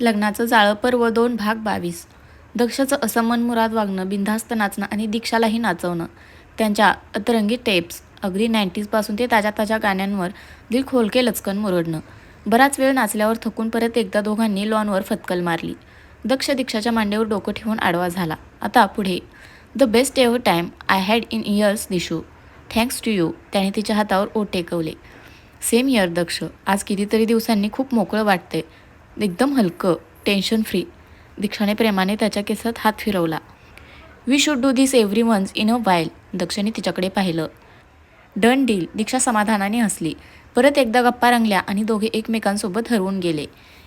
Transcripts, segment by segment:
लग्नाचं जाळं पर्व दोन भाग बावीस. दक्षचं असं मनमुराद वागणं बिनधास्त नाचणं आणि दीक्षालाही नाचवणं. त्यांच्या अतरंगी टेप्स अगदी नाईन्टीजपासून ते ताज्या ताज्या गाण्यांवर दिल खोलके लचकन मुरडणं. बराच वेळ नाचल्यावर थकून परत एकदा दोघांनी लॉनवर फतकल मारली. दक्ष दीक्षाच्या मांडीवर डोकं ठेवून आडवा झाला. आता पुढे. The best ever time I had in years Dishu. Thanks to you. त्याने तिच्या हातावर ओट टेकवले. सेम इयर दक्ष. आज कितीतरी दिवसांनी खूप मोकळं वाटतंय. एकदम हलकं टेन्शन फ्री दीक्षाने प्रेमाने त्याच्या केसात हात फिरवला. We should do this every once in a while दक्षने तिच्याकडे पाहिलं. डन डील दीक्षा समाधानाने हसली. परत एकदा गप्पा रंगल्या आणि दोघे एकमेकांसोबत हरवून गेले.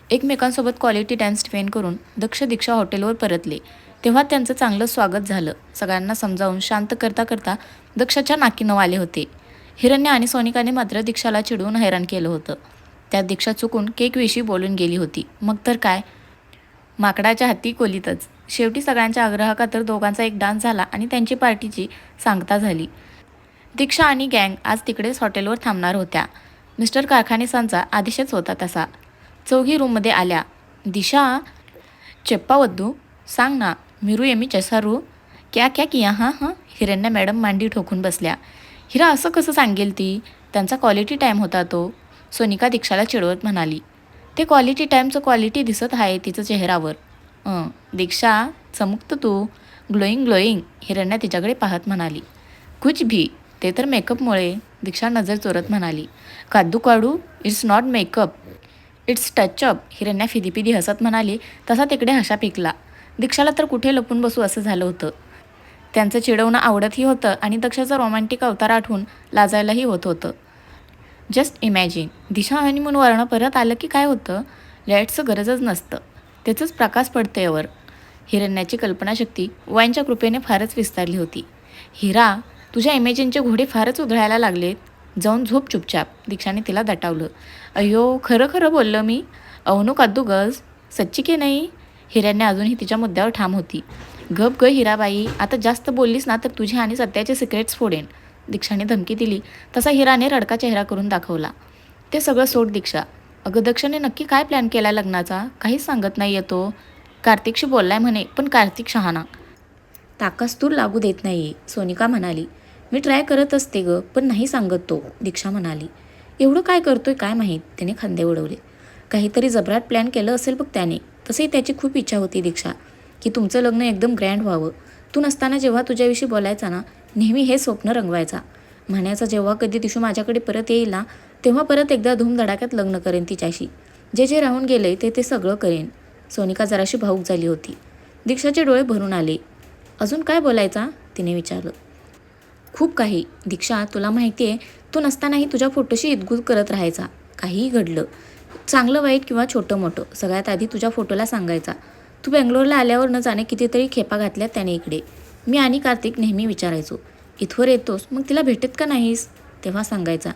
एकमेकांसोबत क्वालिटी टाईम स्पेंड करून दक्ष दीक्षा हॉटेलवर परतले. तेव्हा त्यांचं चांगलं स्वागत झालं. सगळ्यांना समजावून शांत करता करता दक्षाच्या नाकीनं आले होते. हिरण्य आणि सोनिकाने मात्र दीक्षाला चिडवून हैराण केलं होतं. त्यात दीक्षा चुकून केकविषयी बोलून गेली होती. मग तर काय? माकडाच्या हाती कोलीतच शेवटी सगळ्यांच्या आग्रहाखातर दोघांचा एक डान्स झाला आणि त्यांची पार्टीची सांगता झाली. दीक्षा आणि गँग आज तिकडेच हॉटेलवर थांबणार होत्या. मिस्टर कारखानेसांचा आदेशच होता तसा. चौघी रूममध्ये आल्या. दिशा चेप्पावद्दू सांग ना मिरू येमी चसारू क्या क्या किया हां हां हिरण्या मॅडम मांडी ठोकून बसल्या. हिरा असं कसं सांगेल ती? त्यांचा क्वालिटी टाईम होता तो. सोनिका दीक्षाला चिडवत म्हणाली ते क्वालिटी टाईमचं क्वालिटी दिसत आहे तिचं चेहरावर अं, दीक्षा चमकतं तू. ग्लोईंग ग्लोईंग हिरण्या तिच्याकडे पाहत म्हणाली. कुछ भी ते तर मेकअपमुळे दीक्षा नजर चोरत म्हणाली. कादू काढू it's not makeup it's touchup Hiranya फिदीपिदी हसत म्हणाली. तसा तिकडे हशा पिकला. दीक्षाला तर कुठे लपून बसू असं झालं होतं. त्यांचं चिडवणं आवडतही होतं आणि दक्षाचा रोमॅन्टिक अवतार आठवून लाजायलाही होत होतं. जस्ट इमॅजिन दिशा हनीमूनवरनं परत आलं की काय होतं? लाईटचं गरजच नसतं. त्याचंच प्रकाश पडतं यावर. हिरण्याची कल्पनाशक्ती वाईनच्या कृपेने फारच विस्तारली होती. हिरा तुझ्या इमॅजिनचे घोडे फारच उधळायला लागलेत. जाऊन झोप चुपचाप. दीक्षाने तिला दटावलं. अय्यो खरं खरं बोललं मी. अवनू कादू गज. सच्ची की नाही? हिऱ्याने अजूनही तिच्या मुद्द्यावर ठाम होती. गप ग हिराबाई. आता जास्त बोललीस ना तर तुझे आणि सत्याचे सिक्रेट्स फोडेन. दीक्षाने धमकी दिली. तसा हिराने रडका चेहरा करून दाखवला. ते सगळं सोड दीक्षा. अगं दक्षने नक्की काय प्लॅन केला लग्नाचा? काहीच सांगत नाही येतो कार्तिकशी बोललाय म्हणे पण कार्तिक शहाणा. ताकास्तूर लागू देत नाही सोनिका म्हणाली. मी ट्राय करत असते ग पण नाही सांगत तो दीक्षा म्हणाली. एवढं काय करतोय काय माहीत? त्याने खांदे उडवले. काहीतरी जबराट प्लॅन केलं असेल बघ त्याने. तसंही त्याची खूप इच्छा होती दीक्षा की तुमचं लग्न एकदम ग्रँड व्हावं. तू नसताना जेव्हा तुझ्याविषयी बोलायचा ना नेहमी हे स्वप्न रंगवायचा. म्हणायचा जेव्हा कधी तिशू माझ्याकडे परत येईल ना तेव्हा परत एकदा धूमधडाक्यात लग्न करेन तिच्याशी. जे जे राहून गेले ते ते सगळं करेन. सोनिका जराशी भाऊक झाली होती. दीक्षाचे डोळे भरून आले. अजून काय बोलायचा? तिने विचारलं. खूप काही. दीक्षा तुला माहिती आहे तू नसतानाही तुझ्या फोटोशी इदगुज करत राहायचा. काहीही घडलं. चांगलं वाईट किंवा छोटं मोठं सगळ्यात आधी तुझ्या फोटोला सांगायचा. तू बेंगलोरला आल्यावर न जाणे कितीतरी खेपा घातल्या त्याने इकडे. मी आणि कार्तिक नेहमी विचारायचो इथवर येतोस? मग तिला भेटत का नाहीस? तेव्हा सांगायचा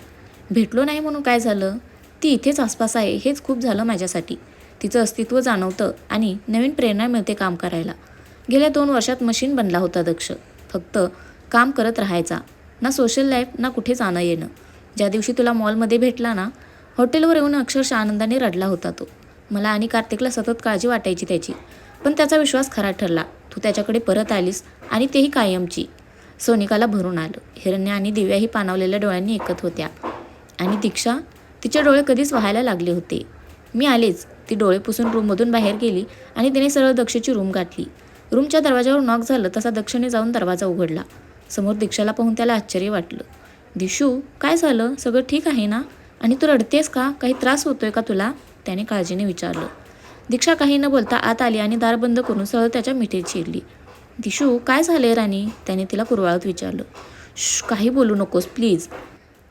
भेटलो नाही म्हणून काय झालं? ती इथेच आसपास आहे हेच खूप झालं माझ्यासाठी. तिचं अस्तित्व जाणवतं आणि नवीन प्रेरणा मिळते काम करायला. गेल्या दोन वर्षात मशीन बनला होता दक्ष. फक्त काम करत राहायचा. ना सोशल लाईफ ना कुठे जाणं येणं. ज्या दिवशी तुला मॉलमध्ये भेटला ना हॉटेलवर येऊन अक्षरशः आनंदाने रडला होता तो. मला आणि कार्तिकला सतत काळजी वाटायची त्याची. पण त्याचा विश्वास खरा ठरला. तू त्याच्याकडे परत आलीस आणि तेही कायमची. सोनिकाला भरून आलं. हिरण्या आणि दिव्याही पाणावलेल्या डोळ्यांनी एकत होत्या. आणि दीक्षा तिचे डोळे कधीच व्हायला लागले होते. मी आलेच. ती डोळे पुसून रूममधून बाहेर गेली आणि तिने सरळ दक्षची रूम गाठली. रूमच्या दरवाजावर नॉक झालं तसा दक्षिणे जाऊन दरवाजा उघडला. समोर दीक्षाला पाहून त्याला आश्चर्य वाटलं. दिशू काय झालं? सगळं ठीक आहे ना? आणि तू रडतेस का? काही त्रास होतोय का तुला? त्याने काळजीने विचारलं. दीक्षा काही न बोलता आत आली आणि दार बंद करून सरळ त्याच्या मिठीत शिरली. दिशू काय झाले राणी? त्याने तिला कुरवाळत विचारलं. श काही बोलू नकोस प्लीज.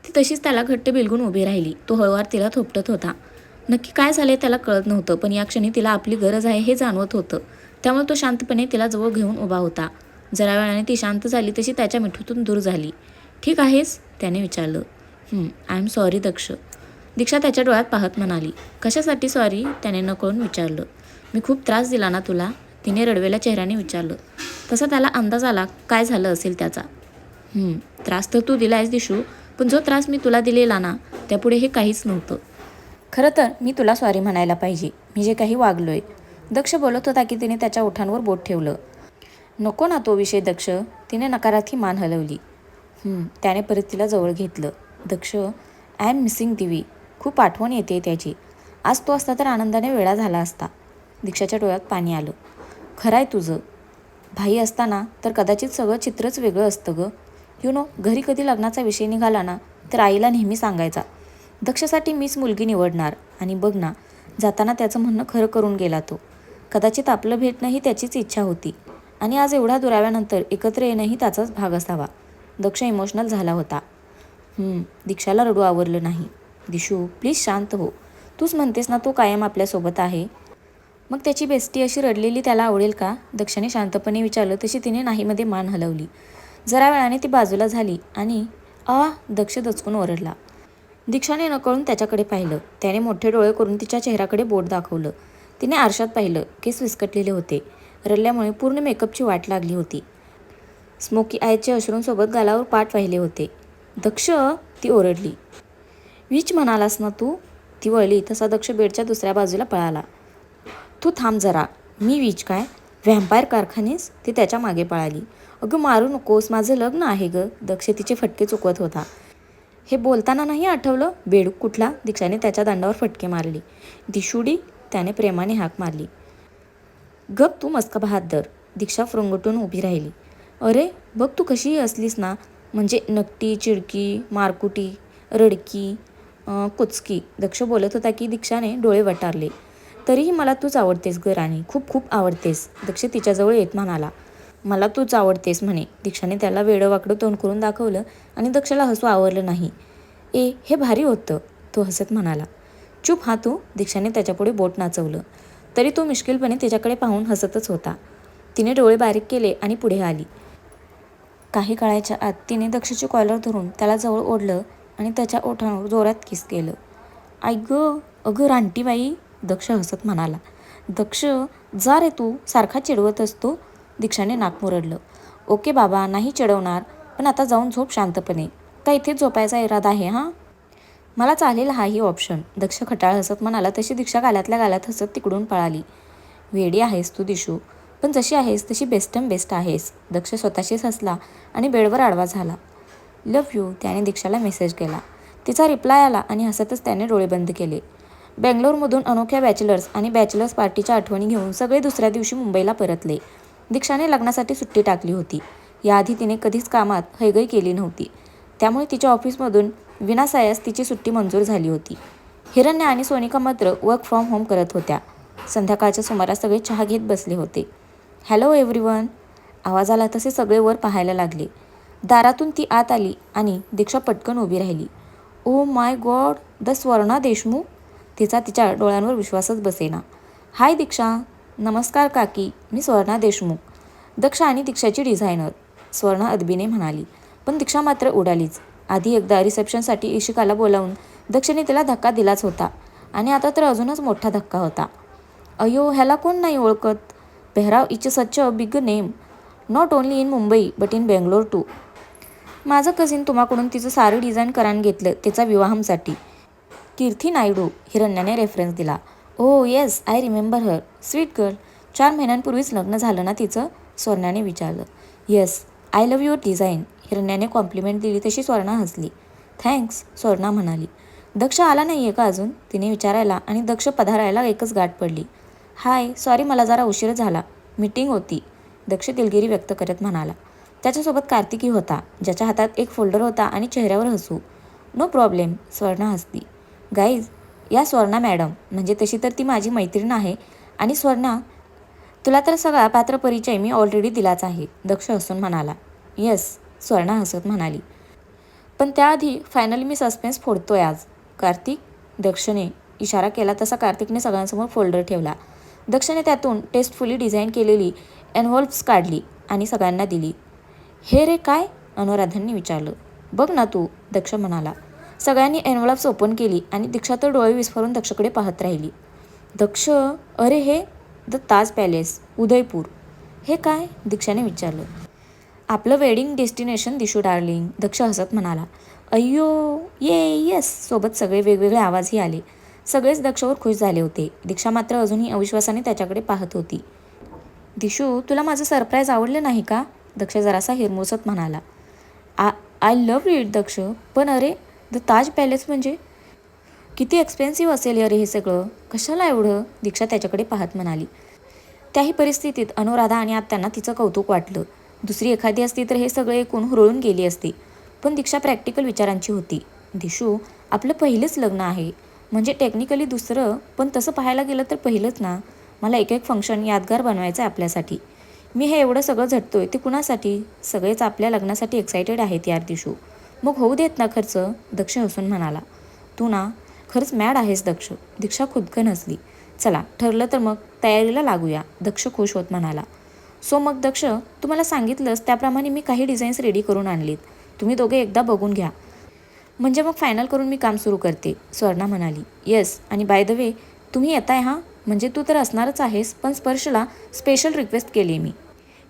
ती तशीच त्याला घट्ट बिलगून उभी राहिली. तो हळूवार तिला थोपटत होता. नक्की काय झाले त्याला कळत नव्हतं पण या क्षणी तिला आपली गरज आहे हे जाणवत होतं. त्यामुळे तो शांतपणे तिला जवळ घेऊन उभा होता. जरा वेळाने ती शांत झाली तशी त्याच्या मिठीतून दूर झाली. ठीक आहेस? त्याने विचारलं. I am sorry Daksh. Diksha त्याच्या डोळ्यात पाहत म्हणाली कशासाठी सॉरी त्याने नकळून विचारलं. मी खूप त्रास दिला ना तुला? तिने रडवेल्या चेहऱ्याने विचारलं. तसा त्याला अंदाज आला काय झालं असेल त्याचा? त्रास तर तू दिलायस दिशू पण जो त्रास मी तुला दिलेला ना त्यापुढे हे काहीच नव्हतं. खरं तर मी तुला सॉरी म्हणायला पाहिजे. मी जे काही वागलोय. दक्ष बोलत होता की तिने त्याच्या ओठांवर बोट ठेवलं. नको ना तो विषय दक्ष. तिने नकारार्थी मान हलवली. त्याने परत तिला जवळ घेतलं. Daksh I am missing Divi. खूप आठवण येते त्याची. आज तो असता तर आनंदाने वेळा झाला असता. दीक्षाच्या डोळ्यात पाणी आलं. खरं आहे तुझं. भाई असताना तर कदाचित सगळं चित्रच वेगळं असतं गं. यु नो घरी कधी लग्नाचा विषय निघाला ना तर आईला नेहमी सांगायचा दक्षसाठी मीच मुलगी निवडणार आणि बघ ना जाताना त्याचं म्हणणं खरं करून गेला तो. कदाचित आपलं भेटणं ही त्याचीच इच्छा होती. आणि आज एवढ्या दुराव्यानंतर एकत्र येणंही त्याचाच भाग असावा. दक्ष इमोशनल झाला होता. दीक्षाला रडू आवरलं नाही. दिशू प्लीज शांत हो. तूच म्हणतेस ना तो कायम आपल्यासोबत आहे. मग त्याची बेस्टी अशी रडलेली त्याला आवडेल का? दक्षाने शांतपणे विचारलं तशी तिने नाहीमध्ये मान हलवली. जरा वेळाने ती बाजूला झाली आणि आ दक्ष दचकून ओरडला. दीक्षाने नकळून त्याच्याकडे पाहिलं. त्याने मोठे डोळे करून तिच्या चेहऱ्याकडे बोट दाखवलं. तिने आरशात पाहिलं केस विस्कटलेले होते. रडल्यामुळे पूर्ण मेकअपची वाट लागली होती. स्मोकी आयचे अश्रूंसोबत गालावर पाठ वाहिले होते. दक्ष ती ओरडली. वीच म्हणालास ना तू? ती वळली तसा दक्ष बेडच्या दुसऱ्या बाजूला पळाला. तू थांब जरा मी वीज काय? व्हॅम्पायर कारखानेस? ती त्याच्यामागे पळाली. अगं मारू नकोस माझं लग्न आहे गं दक्ष तिचे फटके चुकवत होता. हे बोलताना नाही आठवलं? बेडूक कुठला? दीक्षाने त्याच्या दांडावर फटके मारली. दिशुडी त्याने प्रेमाने हाक मारली. गप तू मस्का बहादर दीक्षा फ्रंगटून उभी राहिली. अरे बघ तू कशीही असलीस ना म्हणजे नकटी चिडकी मारकुटी रडकी कुचकी. दक्ष बोलत होता की दीक्षाने डोळे वटारले. तरीही मला तूच आवडतेस ग राणी. खूप खूप आवडतेस. दक्ष तिच्याजवळ येत म्हणाला. मला तूच आवडतेस म्हणे. दीक्षाने त्याला वेडं वाकडं तोंड करून दाखवलं आणि दक्षला हसू आवरलं नाही. ए हे भारी होतं तो हसत म्हणाला. चूप हा तू. दीक्षाने त्याच्यापुढे बोट नाचवलं. तरी तो मिश्किलपणे तिच्याकडे पाहून हसतच होता. तिने डोळे बारीक केले आणि पुढे आली. काही काळाच्या आत तिने दक्षची कॉलर धरून त्याला जवळ ओढलं आणि त्याच्या ओठांवर जोरात किस केलं. आई गं अगं रानटीबाई दक्ष हसत म्हणाला. दक्ष जा रे तू सारखा चिडवत असतो. दीक्षाने नाक मुरडलं. ओके बाबा नाही चिडवणार पण आता जाऊन झोप शांतपणे. का इथेच झोपायचा इरादा आहे हां? मला चालेल हाही ऑप्शन दक्ष खटाळ हसत म्हणाला तशी दीक्षा गालातल्या गालात हसत तिकडून पळाली. वेडी आहेस तू दिशू. पण जशी आहेस तशी बेस्टम बेस्ट आहेस. दक्ष स्वतःशीच हसला आणि बेडवर आडवा झाला. लव यू त्याने दीक्षाला मेसेज केला. तिचा रिप्लाय आला आणि हसतच त्याने डोळे बंद केले. बेंगलोरमधून अनोख्या बॅचलर्स आणि बॅचलर्स पार्टीच्या आठवणी घेऊन सगळे दुसऱ्या दिवशी मुंबईला परतले. दीक्षाने लग्नासाठी सुट्टी टाकली होती. याआधी तिने कधीच कामात हैगय केली नव्हती. त्यामुळे तिच्या ऑफिसमधून विनासायास तिची सुट्टी मंजूर झाली होती. हिरण्य आणि सोनिका मात्र वर्क फ्रॉम होम करत होत्या. संध्याकाळच्या सुमारास सगळे चहा घेत बसले होते. हॅलो एव्हरीवन आवाज आला तसे सगळे वर पाहायला लागले. दारातून ती आत आली आणि दीक्षा पटकन उभी राहिली. ओ my god the Swarna Deshmukh तिचा तिच्या डोळ्यांवर विश्वासच बसेना. हाय दीक्षा नमस्कार काकी मी स्वर्णा देशमुख दक्ष आणि दीक्षाची डिझायनर स्वर्णा अदबीने म्हणाली. पण दीक्षा मात्र उडालीच. आधी एकदा रिसेप्शनसाठी इशिकाला बोलावून दक्षने तिला धक्का दिलाच होता आणि आता तर अजूनच मोठा धक्का होता. अयो ह्याला कोण नाही ओळखत? पेहराव is such a big name. Not only in Mumbai but in Bangalore too. माझं कझिन तुम्हाकडून तिचं सारं डिझाईन करान घेतलं तिचा विवाहासाठी. कीर्ती नायडू हिरण्याने रेफरन्स दिला. ओ yes I remember her sweet girl चार महिन्यांपूर्वीच लग्न झालं ना तिचं? स्वर्णाने विचारलं. Yes I love your design हिरण्याने compliment दिली तशी स्वर्णा हसली. थँक्स स्वर्णा म्हणाली. दक्ष आला नाही आहे का अजून? तिने विचारायला आणि दक्ष पधारायला एकच गाठ पडली. हाय सॉरी मला जरा उशीर झाला. मीटिंग होती. दक्ष दिलगिरी व्यक्त करत म्हणाला. त्याच्यासोबत कार्तिकी होता ज्याच्या हातात एक फोल्डर होता आणि चेहऱ्यावर हसू. नो प्रॉब्लेम स्वर्णा हसली गाईज या स्वर्णा मॅडम म्हणजे तशी तर ती माझी मैत्रीण आहे आणि स्वर्णा तुला तर सगळा पात्र परिचय मी ऑलरेडी दिलाच आहे दक्ष हसून म्हणाला. येस स्वर्णा हसत म्हणाली. पण त्याआधी फायनली मी सस्पेन्स फोडतोय आज. कार्तिक? दक्षने इशारा केला तसा कार्तिकने सगळ्यांसमोर फोल्डर ठेवला. दक्षने त्यातून टेस्टफुली डिझाईन केलेली एनव्हॉल्प्स काढली आणि सगळ्यांना दिली. हे रे काय? अनुराधांनी विचारलं. बघ ना तू दक्ष म्हणाला. सगळ्यांनी एनव्हॉल्प्स ओपन केली आणि दीक्षा तर डोळे विस्फारून दक्षकडे पाहत राहिली. दक्ष अरे हे द ताज पॅलेस उदयपूर. हे काय? दीक्षाने विचारलं. आपलं wedding destination Dishu darling Daksh हसत म्हणाला. अय्यो ये येस सोबत सगळे वेगवेगळे आवाजही आले. सगळेच दक्षवर खुश झाले होते. दीक्षा मात्र अजूनही अविश्वासाने त्याच्याकडे पाहत होती. दिशू तुला माझं सरप्राईज आवडलं नाही का? दक्ष जरासा हिरमोसत म्हणाला ah I love it Daksh. पण अरे द ताज पॅलेस म्हणजे? किती एक्सपेन्सिव्ह असेल अरे हे सगळं. कशाला एवढं? दीक्षा त्याच्याकडे पाहत म्हणाली. त्याही परिस्थितीत अनुराधा आणि आत्यांना तिचं कौतुक वाटलं. दुसरी एखादी असती तर हे सगळे एकूण हुरळून गेली असती. पण दीक्षा प्रॅक्टिकल विचारांची होती. दिशू आपलं पहिलंच लग्न आहे. म्हणजे टेक्निकली दुसरं पण तसं पाहायला गेलं तर पहिलंच ना. मला एक एक फंक्शन यादगार बनवायचं आहे आपल्यासाठी. मी हे एवढं सगळं झटतोय ते कुणासाठी? सगळेच आपल्या लग्नासाठी एक्सायटेड आहेत यार दिशू. मग होऊ देत ना खर्च? दक्ष हसून म्हणाला. तू ना खरंच मॅड आहेस दक्ष. दीक्षा खुदकन हसली चला ठरलं तर मग तयारीला लागूया. दक्ष खुश होत म्हणाला. सो मग दक्ष तुम्हाला सांगितलंच त्याप्रमाणे मी काही डिझाईन्स रेडी करून आणलीत. तुम्ही दोघे एकदा बघून घ्या. म्हणजे मग फायनल करून मी काम सुरू करते स्वर्णा म्हणाली. येस आणि बाय द वे तुम्ही येताय हां? म्हणजे तू तर असणारच आहेस पण स्पर्शला स्पेशल रिक्वेस्ट केली मी.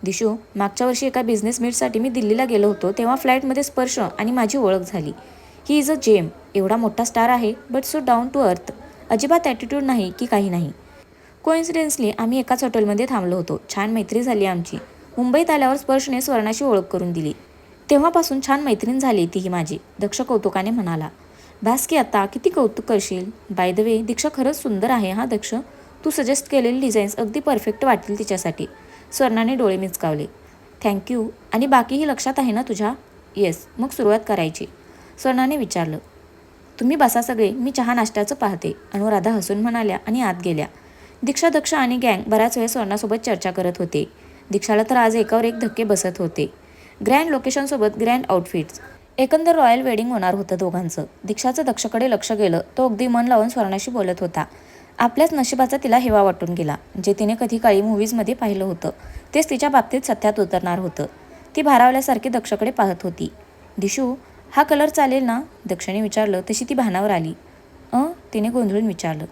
दिशू मागच्या वर्षी एका बिझनेस मीटसाठी मी दिल्लीला गेलो होतो तेव्हा फ्लाईटमध्ये स्पर्श आणि माझी ओळख झाली. ही इज अ जेम एवढा मोठा स्टार आहे but so down to earth अजिबात ॲटिट्यूड नाही की काही नाही. कोइन्सिडेन्सली आम्ही एकाच हॉटेलमध्ये थांबलो होतो. छान मैत्री झाली आमची. मुंबईत आल्यावर स्पर्शने स्वर्णाशी ओळख करून दिली. तेव्हापासून छान मैत्रीण झाली ती ही माझी दक्ष कौतुकाने म्हणाला. भास्की की आता किती कौतुक करशील? बाय द वे दीक्षा खरंच सुंदर आहे हा दक्ष. तू सजेस्ट केलेली डिझाईन्स अगदी परफेक्ट वाटतील तिच्यासाठी. स्वर्णाने डोळे मिचकावले. थँक्यू आणि बाकीही लक्षात आहे ना तुझ्या? येस मग सुरुवात करायची. स्वर्णाने विचारलं. तुम्ही बसा सगळे. मी चहा नाश्त्याचं पाहते. अनुराधा हसून म्हणाल्या आणि आत गेल्या. दीक्षा दक्ष आणि गँग बराच वेळ स्वर्णासोबत चर्चा करत होते. दीक्षाला तर आज एकावर एक धक्के बसत होते. ग्रँड लोकेशनसोबत ग्रँड आउटफिट्स एकंदर रॉयल वेडिंग होणार होतं दोघांचं. दीक्षाचं दक्षकडे लक्ष गेलं. तो अगदी मन लावून स्वर्णाशी बोलत होता. आपल्याच नशिबाचा तिला हेवा वाटून गेला जे तिने कधी काळी मूव्हीजमध्ये पाहिलं होतं. तेच तिच्या बाबतीत सत्यात उतरणार होतं. ती भारावल्यासारखी दक्षकडे पाहत होती. दिशू हा कलर चालेल ना? दक्षने विचारलं तशी ती भानावर आली. अं? तिने गोंधळून विचारलं.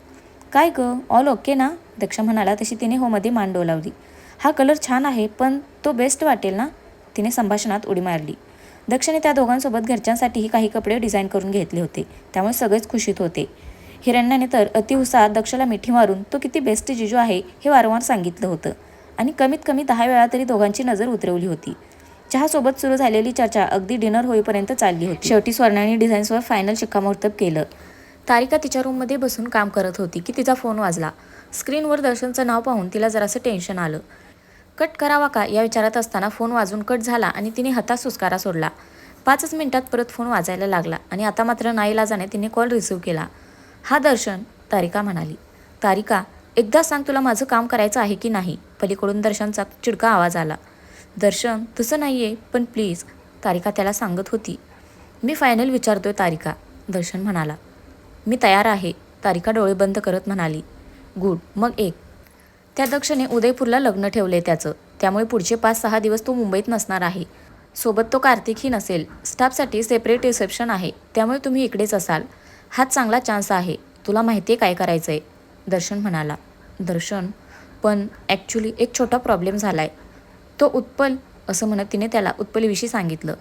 काय ग? ऑल ओके ना? दक्ष म्हणाला तशी तिने होमध्ये मान डोलावली. हा कलर छान आहे पण तो बेस्ट वाटेल ना? तिने संभाषणात उडी मारली. दक्षने त्या दोघांसोबत घरच्यांसाठीही काही कपडे डिझाईन करून घेतले होते. त्यामुळे सगळेच खुशीत होते. हिरण्याने तर अतिउत्साहात दक्षला मिठी मारून तो किती बेस्ट जिजू आहे हे वारंवार सांगितलं होतं. आणि कमीत कमी दहा वेळा तरी दोघांची नजर उतरवली होती. चहासोबत सुरू झालेली चर्चा अगदी डिनर होईपर्यंत चालली होती. शेवटी स्वर्णाने डिझाईन्सवर फायनल शिक्कामोर्तब केलं. तारिका तिच्या रूममध्ये बसून काम करत होती की तिचा फोन वाजला. स्क्रीनवर दर्शनचं नाव पाहून तिला जरासं टेन्शन आलं. कट करावा का? या विचारात असताना फोन वाजून कट झाला आणि तिने हातात सुस्कारा सोडला. पाचच मिनिटात परत फोन वाजायला लागला आणि आता मात्र नाईलाजाने तिने कॉल रिसीव्ह केला. हा दर्शन तारिका म्हणाली. तारिका एकदा सांग तुला माझं काम करायचं आहे की नाही? पलीकडून दर्शनचा चिडका आवाज आला. दर्शन तसं नाही आहे पण प्लीज तारिका त्याला सांगत होती. मी फायनल विचारतोय तारिका दर्शन म्हणाला. मी तयार आहे तारिका डोळे बंद करत म्हणाली. गुड मग एक. त्या दक्षने उदयपूरला लग्न ठेवले त्याचं. त्यामुळे पुढचे पाच सहा दिवस तो मुंबईत नसणार आहे. सोबत तो कार्तिकही नसेल. स्टाफसाठी सेपरेट रिसेप्शन आहे. त्यामुळे तुम्ही इकडेच असाल. हाच चांगला चान्स आहे. तुला माहिती आहे काय करायचं आहे दर्शन म्हणाला. दर्शन? पण ॲक्च्युली एक छोटा प्रॉब्लेम झाला आहे तो उत्पल असं म्हणत तिने त्याला उत्पलविषयी सांगितलं.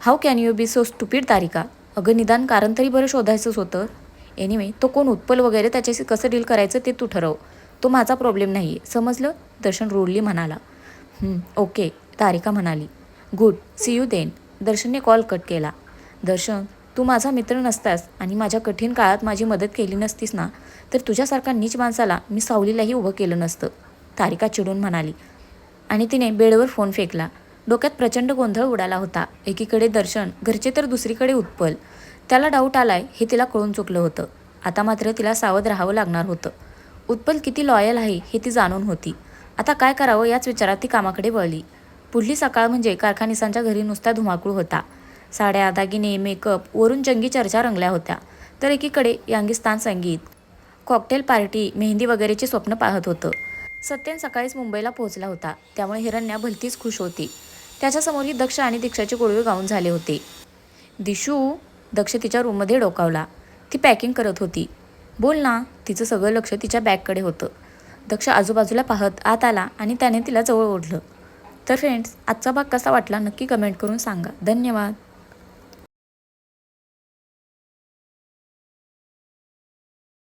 How can you be so stupid Tarika? अगं निदान कारण तरी बरं शोधायचंच होतं. एनिवे तो कोण उत्पल वगैरे त्याच्याशी कसं डील करायचं ते तू ठरव. तो माझा प्रॉब्लेम नाही आहे समजलं? दर्शन रोडली म्हणाला. ओके तारिका म्हणाली. गुड सी यू देन दर्शनने कॉल कट केला. दर्शन तू माझा मित्र नसतास आणि माझ्या कठीण काळात माझी मदत केली नसतीस ना तर तुझ्यासारखा नीच माणसाला मी सावलीलाही उभं केलं नसतं तारिका चिडून म्हणाली. आणि तिने बेडवर फोन फेकला. डोक्यात प्रचंड गोंधळ उडाला होता. एकीकडे दर्शन घरचे तर दुसरीकडे उत्पल. त्याला डाऊट आलाय हे तिला कळून चुकलं होतं. आता मात्र तिला सावध राहावं लागणार होतं. उत्पल किती लॉयल आहे हे ती जाणून होती. आता काय करावं याच विचारात ती कामाकडे वळली. पुढली सकाळ म्हणजे कारखानिसांच्या घरी नुसता धुमाकूळ होता. साड्या दागिने मेकअप वरून जंगी चर्चा रंगल्या होत्या. तर एकीकडे यांगिस्तान संगीत कॉकटेल पार्टी मेहंदी वगैरेचे स्वप्न पाहत होतं. सत्यन सकाळीच मुंबईला पोहोचला होता. त्यामुळे हिरण्या भलतीच खुश होती. त्याच्यासमोरही दक्ष आणि दीक्षाचे गोडवे गाऊन झाले होते. दिशू दक्ष तिच्या रूममध्ये डोकावला. ती पॅकिंग करत होती. बोल ना तिचं सगळं लक्ष तिच्या बॅगकडे होतं. दक्ष आजूबाजूला पाहत आत आला आणि त्याने तिला जवळ ओढलं. तर फ्रेंड्स आजचा भाग कसा वाटला नक्की कमेंट करून सांगा. धन्यवाद.